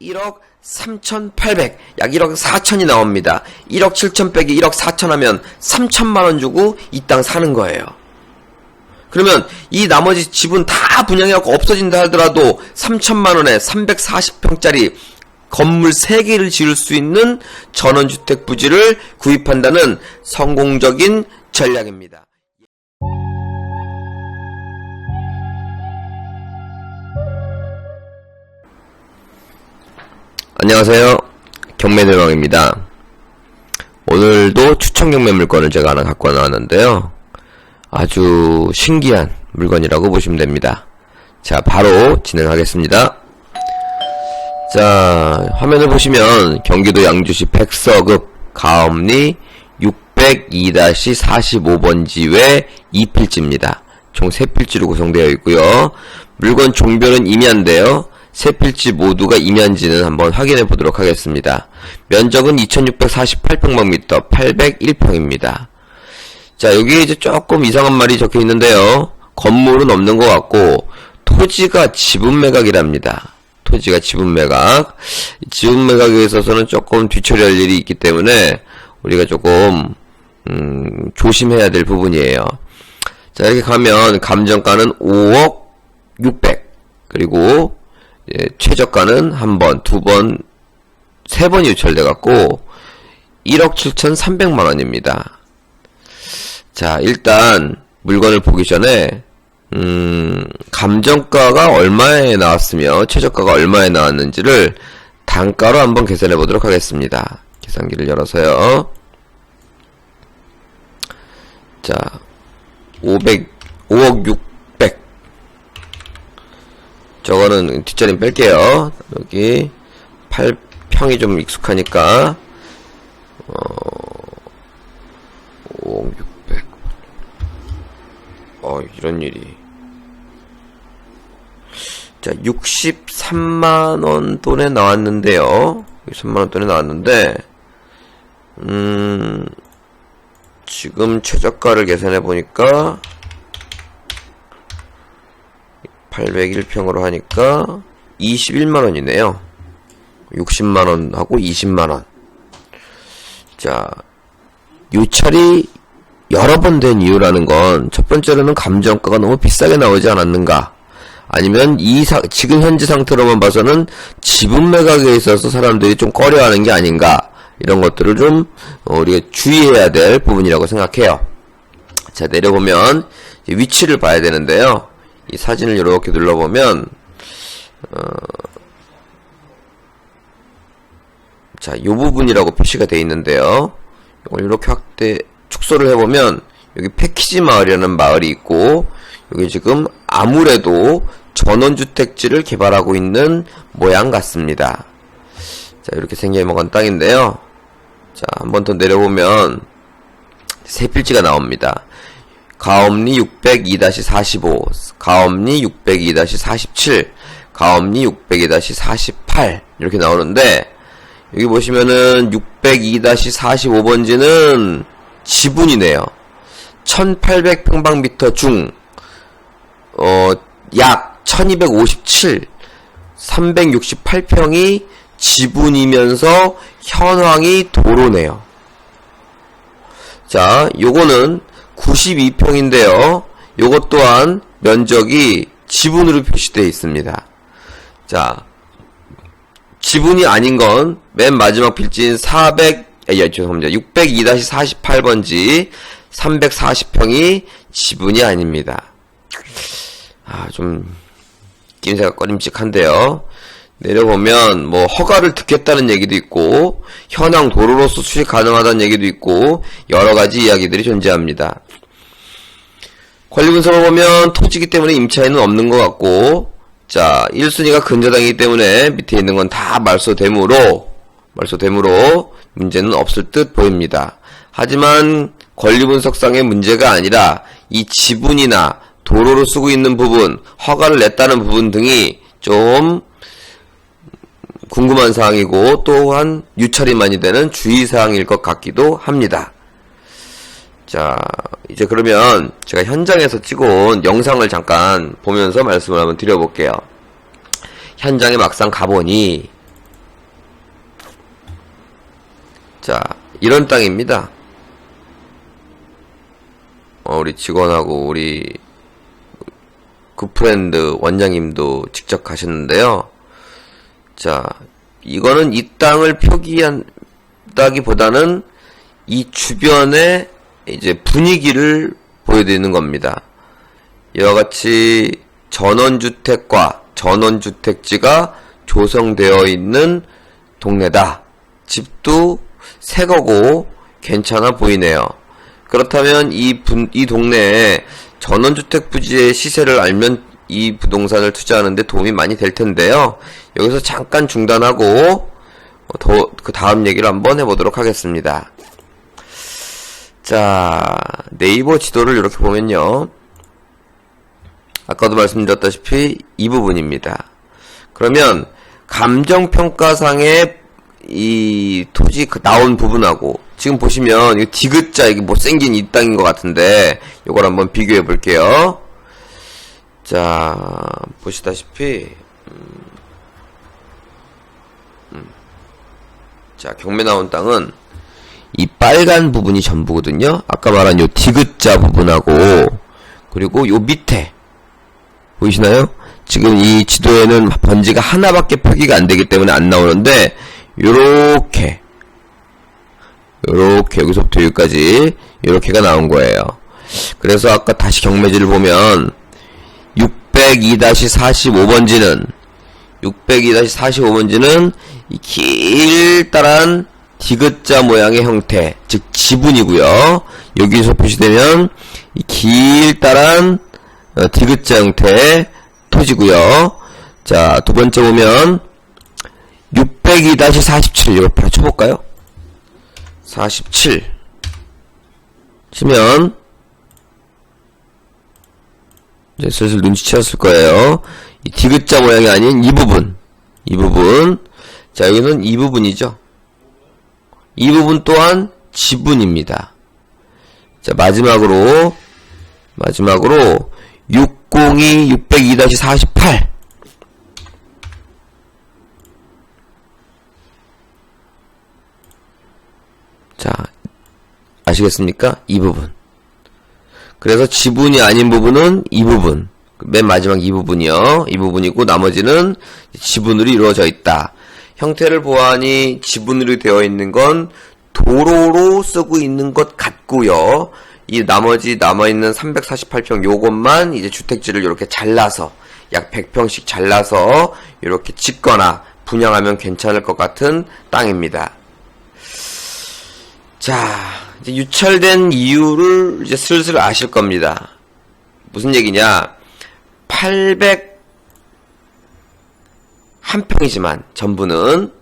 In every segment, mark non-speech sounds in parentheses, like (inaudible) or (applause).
1억 3,800, 약 1억 4천이 나옵니다. 1억 7천 빼기 1억 4천 하면 3천만 원 주고 이 땅 사는 거예요. 그러면 이 나머지 집은 다 분양해갖고 없어진다 하더라도 3천만 원에 340평짜리 건물 3개를 지을 수 있는 전원주택 부지를 구입한다는 성공적인 전략입니다. 안녕하세요. 경매대왕입니다. 오늘도 추천 경매 물건을 제가 하나 갖고 나왔는데요. 아주 신기한 물건이라고 보시면 됩니다. 자, 바로 진행하겠습니다. 자, 화면을 보시면 경기도 양주시 백서급 가업리 602-45번지 외 2필지입니다. 총 3필지로 구성되어 있고요. 물건 종별은 임야인데요. 세 필지 모두가 임야인지는 한번 확인해 보도록 하겠습니다. 면적은 2648평방미터 801평입니다. 자, 여기 이제 조금 이상한 말이 적혀 있는데요. 건물은 없는 것 같고, 토지가 지분 매각이랍니다. 토지가 지분 매각. 지분 매각에 있어서는 조금 뒤처리할 일이 있기 때문에, 우리가 조금, 음, 조심해야 될 부분이에요. 자, 이렇게 가면, 감정가는 5억 600. 그리고, 예, 최저가는 한 번, 두 번, 세 번이 유찰돼 갖고 1억 7,300만 원입니다. 자, 일단 물건을 보기 전에 음, 감정가가 얼마에 나왔으며 최저가가 얼마에 나왔는지를 단가로 한번 계산해 보도록 하겠습니다. 계산기를 열어서요. 자, 500, 5억 600. 저거는 뒷자리 뺄게요. 여기 8평이 좀 익숙하니까 어, 5억 600. 어, 이런 일이. 자, 63만원 돈에 나왔는데요. 63만원 돈에 나왔는데, 음, 지금 최저가를 계산해 보니까, 801평으로 하니까 21만원이네요. 60만원하고 20만원. 자, 유찰이 여러 번 된 이유라는 건 첫 번째로는 감정가가 너무 비싸게 나오지 않았는가? 아니면 이 사, 지금 현재 상태로만 봐서는 지분 매각에 있어서 사람들이 좀 꺼려하는 게 아닌가? 이런 것들을 좀 어, 우리가 주의해야 될 부분이라고 생각해요. 자 내려보면 위치를 봐야 되는데요. 이 사진을 이렇게 눌러보면 어, 자, 이 부분이라고 표시가 되어 있는데요. 이걸 이렇게 확대 축소를 해보면 여기 패키지 마을이라는 마을이 있고 여기 지금 아무래도 전원주택지를 개발하고 있는 모양 같습니다. 자, 이렇게 생겨먹은 땅인데요. 자, 한 번 더 내려보면 세 필지가 나옵니다. 가업리 602-45, 가업리 602-47, 가업리 602-48 이렇게 나오는데 여기 보시면은 602-45번지는 지분이네요. 1800평방미터 중, 어, 약 1257, 368평이 지분이면서 현황이 도로네요. 자, 요거는 92평인데요. 요것 또한 면적이 지분으로 표시되어 있습니다. 자, 지분이 아닌 건 맨 마지막 필지인 400, 예, 죄송합니다. 602-48번지 340평이 지분이 아닙니다. 아, 좀, 낌새가 꺼림칙한데요. 내려보면, 뭐, 허가를 듣겠다는 얘기도 있고, 현황 도로로서 수익 가능하다는 얘기도 있고, 여러 가지 이야기들이 존재합니다. 권리 분석을 보면, 토지기 때문에 임차인은 없는 것 같고, 자, 1순위가 근저당이기 때문에 밑에 있는 건 다 말소되므로, 말소되므로 문제는 없을 듯 보입니다. 하지만 권리 분석상의 문제가 아니라 이 지분이나 도로를 쓰고 있는 부분, 허가를 냈다는 부분 등이 좀 궁금한 사항이고 또한 유찰이 많이 되는 주의사항일 것 같기도 합니다. 자, 이제 그러면 제가 현장에서 찍어온 영상을 잠깐 보면서 말씀을 한번 드려볼게요. 현장에 막상 가보니 자 이런 땅입니다. 어, 우리 직원하고 우리 굿프렌드 원장님도 직접 가셨는데요. 자 이거는 이 땅을 표기한다기보다는 이 주변에 이제 분위기를 보여드리는 겁니다. 이와 같이 전원주택과 전원주택지가 조성되어 있는 동네다. 집도 새 거고 괜찮아 보이네요. 그렇다면 이 분, 이 동네에 전원주택 부지의 시세를 알면 이 부동산을 투자하는데 도움이 많이 될 텐데요. 여기서 잠깐 중단하고 어, 더그 다음 얘기를 한번 해보도록 하겠습니다. 자 네이버 지도를 이렇게 보면요. 아까도 말씀드렸다시피 이 부분입니다. 그러면 감정평가상의 이 토지 그 나온 부분하고 지금 보시면 이 디귿자 이게 못생긴 이 땅인 것 같은데 이걸 한번 비교해 볼게요. 자 보시다시피 음, 음. 자 경매 나온 땅은 이 빨간 부분이 전부거든요. 아까 말한 요 디귿자 부분하고 그리고 요 밑에 보이시나요? 지금 이 지도에는 번지가 하나밖에 표기가 안 되기 때문에 안 나오는데 요렇게 요렇게 여기서부터 여기까지 요렇게가 나온 거예요. 그래서 아까 다시 경매지를 보면 602-45번지는 602-45번지는 이 길다란 디귿자 모양의 형태, 즉 지분이고요. 여기서 보시되면 이 길다란 어, 디귿자 형태의 토지고요. 자, 두 번째 보면 602-47 이걸 바로 쳐볼까요? 47 치면 이제 슬슬 눈치채었을 거예요. 이 디귿자 모양이 아닌 이 부분 이 부분 자 여기는 이 부분이죠. 이 부분 또한 지분입니다. 자 마지막으로 마지막으로 602 602-48 자, 아시겠습니까? 이 부분. 그래서 지분이 아닌 부분은 이 부분. 맨 마지막 이 부분이요. 이 부분이고 나머지는 지분으로 이루어져 있다. 형태를 보아하니 지분으로 되어 있는 건 도로로 쓰고 있는 것 같고요. 이 나머지 남아있는 348평 요것만 이제 주택지를 이렇게 잘라서 약 100평씩 잘라서 이렇게 짓거나 분양하면 괜찮을 것 같은 땅입니다. 자, 유찰된 이유를 이제 슬슬 아실 겁니다. 무슨 얘기냐? 800 한 평이지만 전부는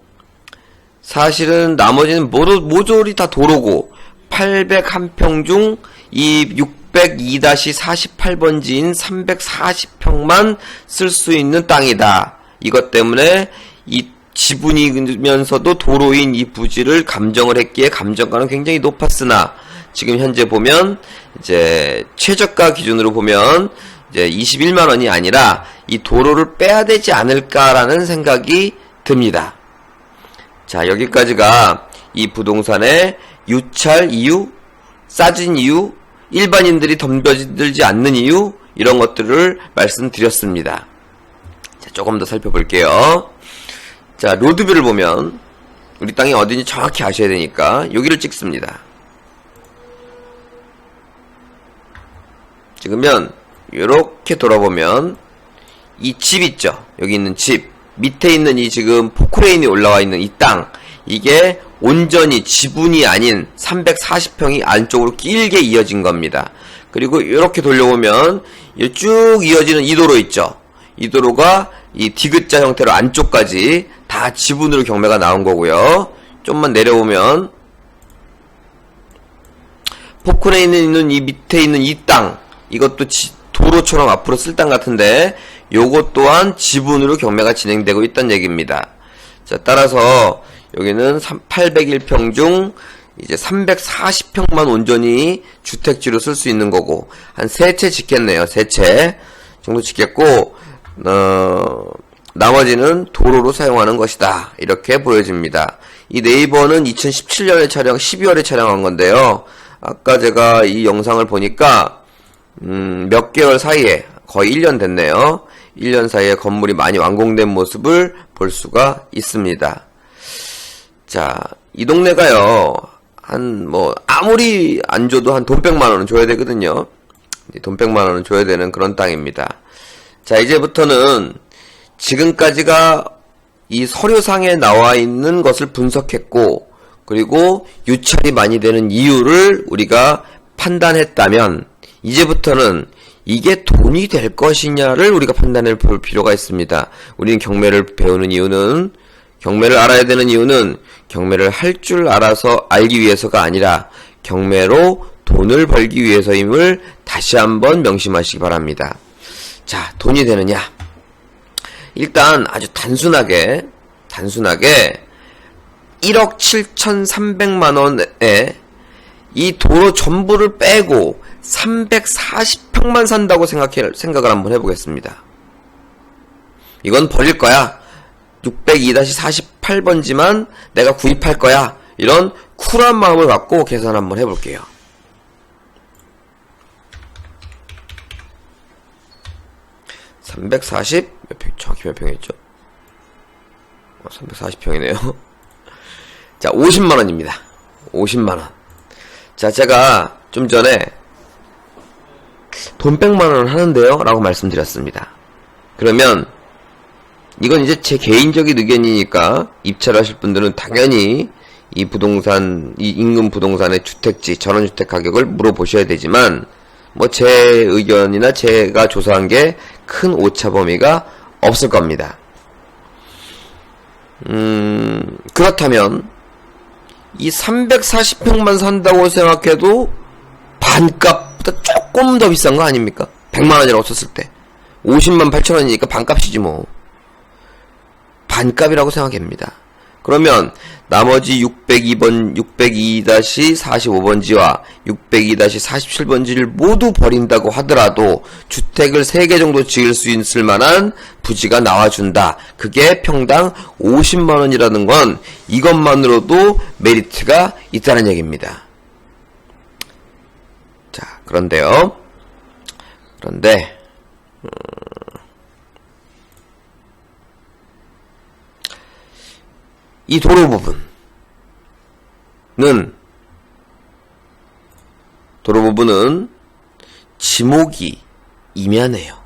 사실은 나머지는 모두 모조리 다 도로고 801평 중 이 602-48번지인 340평만 쓸 수 있는 땅이다. 이것 때문에 이 지분이면서도 도로인 이 부지를 감정을 했기에 감정가는 굉장히 높았으나 지금 현재 보면 이제 최저가 기준으로 보면 이제 21만 원이 아니라 이 도로를 빼야 되지 않을까라는 생각이 듭니다. 자, 여기까지가 이 부동산의 유찰 이유, 싸진 이유, 일반인들이 덤벼들지 않는 이유, 이런 것들을 말씀드렸습니다. 자, 조금 더 살펴볼게요. 자, 로드뷰를 보면, 우리 땅이 어딘지 정확히 아셔야 되니까, 여기를 찍습니다. 찍으면, 이렇게 돌아보면, 이 집 있죠? 여기 있는 집. 밑에 있는 이 지금 포크레인이 올라와 있는 이 땅. 이게 온전히 지분이 아닌 340평이 안쪽으로 길게 이어진 겁니다. 그리고 이렇게 돌려보면 쭉 이어지는 이 도로 있죠. 이 도로가 이 디귿자 형태로 안쪽까지 다 지분으로 경매가 나온 거고요. 좀만 내려오면 포크레인에 있는 이 밑에 있는 이 땅 이것도 지, 도로처럼 앞으로 쓸 땅 같은데 요것 또한 지분으로 경매가 진행되고 있다는 얘기입니다. 자 따라서 여기는 801평 중 이제 340평만 온전히 주택지로 쓸 수 있는 거고 한 세 채 짓겠네요. 세 채 정도 짓겠고 어 나머지는 도로로 사용하는 것이다. 이렇게 보여집니다. 이 네이버는 2017년에 촬영, 12월에 촬영한 건데요. 아까 제가 이 영상을 보니까 음, 몇 개월 사이에 거의 1년 됐네요. 1년 사이에 건물이 많이 완공된 모습을 볼 수가 있습니다. 자, 이 동네가요, 한, 뭐, 아무리 안 줘도 한 돈 100만 원은 줘야 되거든요. 돈 100만 원은 줘야 되는 그런 땅입니다. 자, 이제부터는 지금까지가 이 서류상에 나와 있는 것을 분석했고, 그리고 유찰이 많이 되는 이유를 우리가 판단했다면, 이제부터는 이게 돈이 될 것이냐를 우리가 판단해 볼 필요가 있습니다. 우리는 경매를 배우는 이유는 경매를 알아야 되는 이유는 경매를 할 줄 알아서 알기 위해서가 아니라 경매로 돈을 벌기 위해서임을 다시 한번 명심하시기 바랍니다. 자, 돈이 되느냐? 일단 아주 단순하게 단순하게 1억 7,300만 원에 이 도로 전부를 빼고 340평만 산다고 생각해, 생각을 한번 해보겠습니다. 이건 버릴 거야. 602-48번지만 내가 구입할 거야. 이런 쿨한 마음을 갖고 계산 한번 해볼게요. (340) 몇 평, 정확히 몇 평이었죠? 어, 340평이네요. (laughs) 자, 50만원입니다. 50만원. 자, 제가 좀 전에 돈 100만원 하는데요? 라고 말씀드렸습니다. 그러면 이건 이제 제 개인적인 의견이니까 입찰 하실 분들은 당연히 이 부동산, 이 인근 부동산의 주택지, 전원주택 가격을 물어보셔야 되지만, 뭐 제 의견이나 제가 조사한 게 큰 오차 범위가 없을 겁니다. 음, 그렇다면, 이 340평만 산다고 생각해도 반값보다 조금 더 비싼 거 아닙니까? 100만원이라고 썼을 때. 50만 8천원이니까 반값이지 뭐. 반값이라고 생각합니다. 그러면 나머지 602번, 602-45번지와 602-47번지를 모두 버린다고 하더라도 주택을 3개 정도 지을 수 있을 만한 부지가 나와준다. 그게 평당 50만원이라는 건 이것만으로도 메리트가 있다는 얘기입니다. 자, 그런데요. 그런데, 음, 이 도로 부분은 도로 부분은 지목이 임야네요.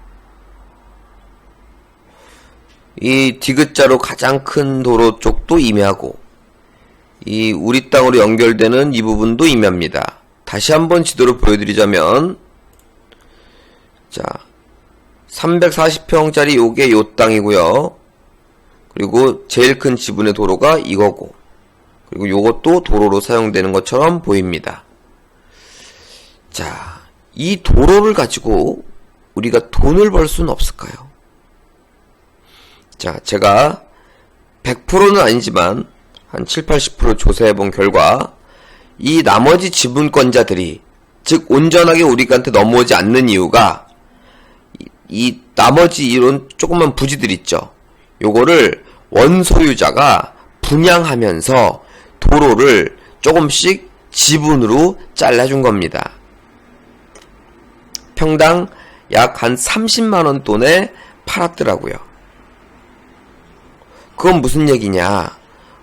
이 디귿자로 가장 큰 도로 쪽도 임야고 이 우리 땅으로 연결되는 이 부분도 임야입니다. 다시 한번 지도를 보여드리자면 자 340평짜리 요게 요 땅이고요. 그리고 제일 큰 지분의 도로가 이거고 그리고 요것도 도로로 사용되는 것처럼 보입니다. 자, 이 도로를 가지고 우리가 돈을 벌 수는 없을까요? 자, 제가 100%는 아니지만 한 7, 80% 조사해 본 결과 이 나머지 지분권자들이 즉 온전하게 우리한테 넘어오지 않는 이유가 이, 이 나머지 이런 조그만 부지들 있죠. 요거를 원소유자가 분양하면서 도로를 조금씩 지분으로 잘라준 겁니다. 평당 약 한 30만원 돈에 팔았더라고요. 그건 무슨 얘기냐.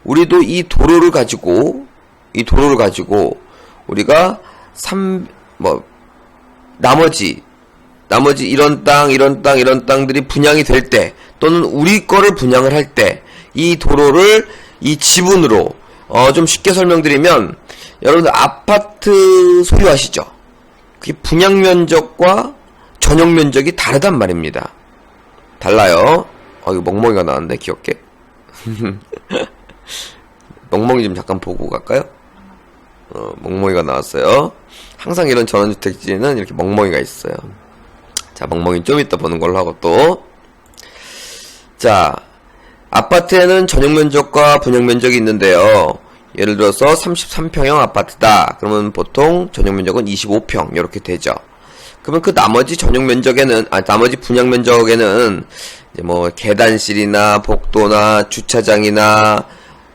우리도 이 도로를 가지고, 이 도로를 가지고, 우리가 3, 뭐, 나머지, 나머지 이런 땅, 이런 땅, 이런 땅들이 분양이 될 때, 또는 우리 거를 분양을 할 때 이 도로를 이 지분으로 어, 좀 쉽게 설명드리면 여러분들 아파트 소유하시죠? 그게 분양 면적과 전용 면적이 다르단 말입니다. 달라요. 어, 이거 멍멍이가 나왔네, 귀엽게. (laughs) 멍멍이 좀 잠깐 보고 갈까요? 어, 멍멍이가 나왔어요. 항상 이런 전원주택지는 이렇게 멍멍이가 있어요. 자, 멍멍이 좀 이따 보는 걸로 하고 또. 자, 아파트에는 전용 면적과 분양 면적이 있는데요. 예를 들어서 33평형 아파트다. 그러면 보통 전용 면적은 25평 이렇게 되죠. 그러면 그 나머지 전용 면적에는, 아, 나머지 분양 면적에는, 이제 뭐, 계단실이나, 복도나, 주차장이나,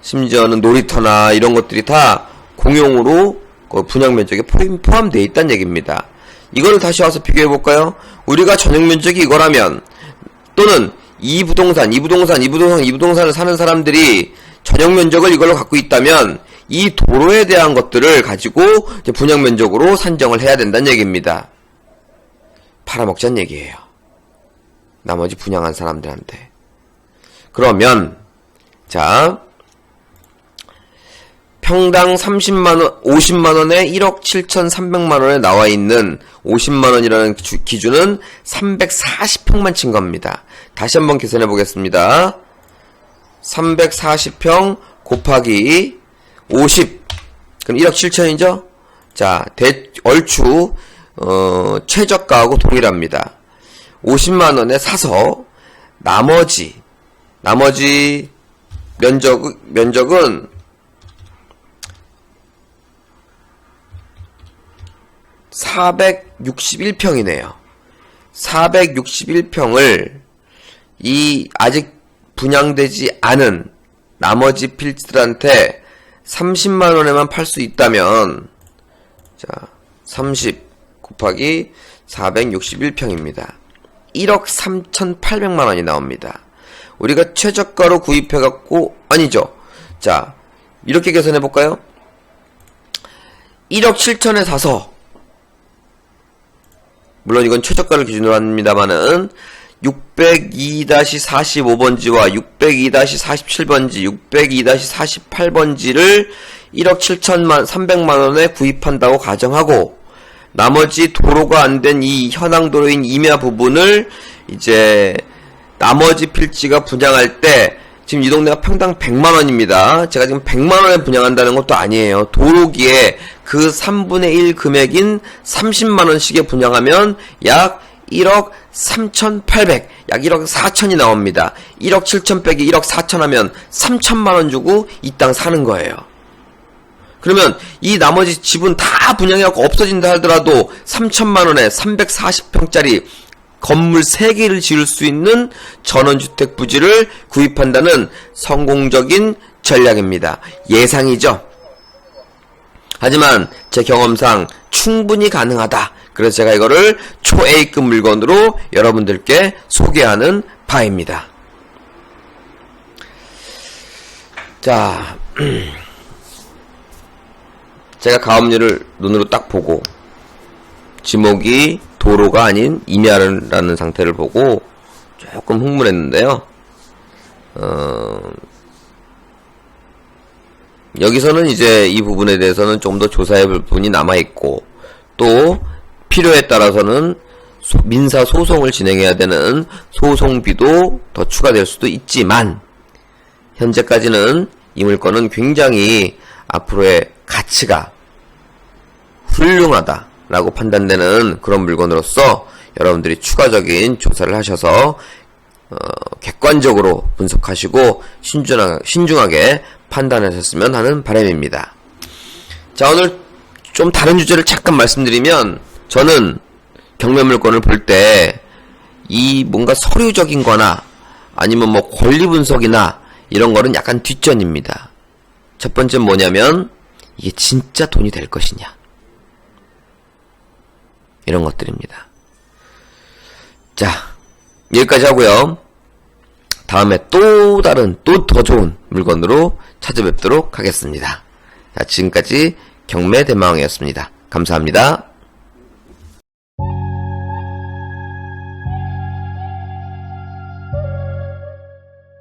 심지어는 놀이터나, 이런 것들이 다 공용으로 그 분양 면적에 포함, 포함되어 있다는 얘기입니다. 이거를 다시 와서 비교해 볼까요? 우리가 전용 면적이 이거라면, 또는 이 부동산, 이 부동산, 이 부동산, 이 부동산을 사는 사람들이 전용 면적을 이걸로 갖고 있다면 이 도로에 대한 것들을 가지고 분양 면적으로 산정을 해야 된다는 얘기입니다. 팔아먹자는 얘기예요. 나머지 분양한 사람들한테. 그러면 자 평당 30만원, 50만원에 1억 7,300만원에 나와 있는 50만원이라는 기준은 340평만 친 겁니다. 다시 한번 계산해 보겠습니다. 340평 곱하기 50. 그럼 1억 7천이죠? 자, 대, 얼추, 어, 최저가하고 동일합니다. 50만원에 사서, 나머지, 나머지 면적, 면적은 461평이네요. 461평을 이 아직 분양되지 않은 나머지 필지들한테 30만 원에만 팔 수 있다면 자, 30 곱하기 461평입니다. 1억 3,800만 원이 나옵니다. 우리가 최저가로 구입해 갖고 아니죠. 자, 이렇게 계산해 볼까요? 1억 7천에 사서 물론 이건 최저가를 기준으로 합니다만은 602-45번지와 602-47번지, 602-48번지를 1억 7천만 300만 원에 구입한다고 가정하고 나머지 도로가 안 된 이 현황 도로인 임야 부분을 이제 나머지 필지가 분양할 때 지금 이 동네가 평당 100만 원입니다. 제가 지금 100만 원에 분양한다는 것도 아니에요. 도로기에 그 3분의 1 금액인 30만 원씩에 분양하면 약 1억 3,800, 약 1억 4천이 나옵니다. 1억 7천 빼기 1억 4천 하면 3천만 원 주고 이 땅 사는 거예요. 그러면 이 나머지 집은 다 분양해갖고 없어진다 하더라도 3천만 원에 340평짜리 건물 3개를 지을 수 있는 전원주택 부지를 구입한다는 성공적인 전략입니다. 예상이죠. 하지만 제 경험상 충분히 가능하다. 그래서 제가 이거를 초A급 물건으로 여러분들께 소개하는 바입니다. 자, (clears throat) 제가 가압류를 눈으로 딱 보고 지목이 도로가 아닌 임야라는 상태를 보고 조금 흥분했는데요. 어, 여기서는 이제 이 부분에 대해서는 좀 더 조사해 볼 부분이 남아있고, 또, 필요에 따라서는 소, 민사 소송을 진행해야 되는 소송비도 더 추가될 수도 있지만, 현재까지는 이 물건은 굉장히 앞으로의 가치가 훌륭하다 라고 판단되는 그런 물건으로서 여러분들이 추가적인 조사를 하셔서 어, 객관적으로 분석하시고 신중하, 신중하게 판단하셨으면 하는 바람입니다. 자, 오늘 좀 다른 주제를 잠깐 말씀드리면 저는 경매물건을 볼 때 이 뭔가 서류적인 거나 아니면 뭐 권리 분석이나 이런 거는 약간 뒷전입니다. 첫 번째는 뭐냐면 이게 진짜 돈이 될 것이냐. 이런 것들입니다. 자, 여기까지 하고요. 다음에 또 다른 또 더 좋은 물건으로 찾아뵙도록 하겠습니다. 자, 지금까지 경매 대망이었습니다. 감사합니다.